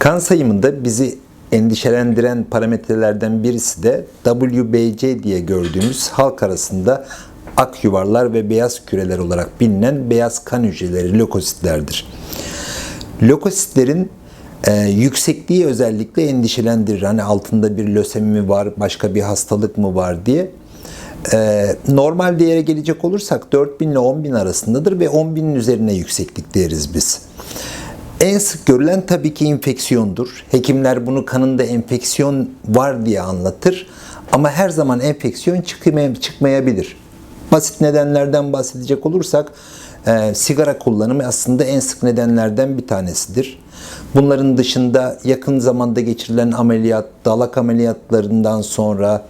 Kan sayımında bizi endişelendiren parametrelerden birisi de WBC diye gördüğümüz halk arasında ak yuvarlar ve beyaz küreler olarak bilinen beyaz kan hücreleri lökositlerdir. Lökositlerin e, yüksekliği özellikle endişelendirir. Hani altında bir lösemi mi var, başka bir hastalık mı var diye. E, normal değere gelecek olursak 4000 ile 10.000 arasındadır ve 10.000'in üzerine yükseklik deriz biz. En sık görülen tabii ki infeksiyondur. Hekimler bunu kanında enfeksiyon var diye anlatır. Ama her zaman enfeksiyon çıkmay- çıkmayabilir. Basit nedenlerden bahsedecek olursak e, sigara kullanımı aslında en sık nedenlerden bir tanesidir. Bunların dışında yakın zamanda geçirilen ameliyat, dalak ameliyatlarından sonra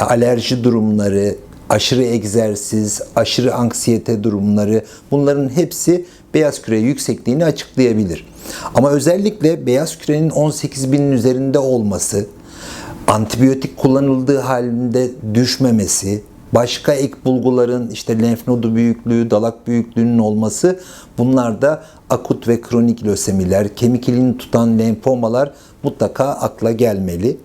e, alerji durumları, aşırı egzersiz, aşırı anksiyete durumları bunların hepsi beyaz küre yüksekliğini açıklayabilir. Ama özellikle beyaz kürenin 18 binin üzerinde olması, antibiyotik kullanıldığı halinde düşmemesi, başka ek bulguların işte lenf nodu büyüklüğü, dalak büyüklüğünün olması bunlar da akut ve kronik lösemiler, kemik ilini tutan lenfomalar mutlaka akla gelmeli.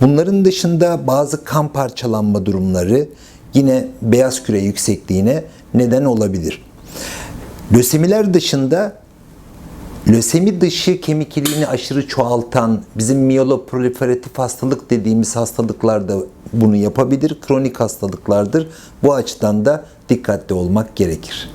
Bunların dışında bazı kan parçalanma durumları yine beyaz küre yüksekliğine neden olabilir. Lösemiler dışında Lösemi dışı kemik iliğini aşırı çoğaltan bizim miyoloproliferatif hastalık dediğimiz hastalıklar da bunu yapabilir. Kronik hastalıklardır. Bu açıdan da dikkatli olmak gerekir.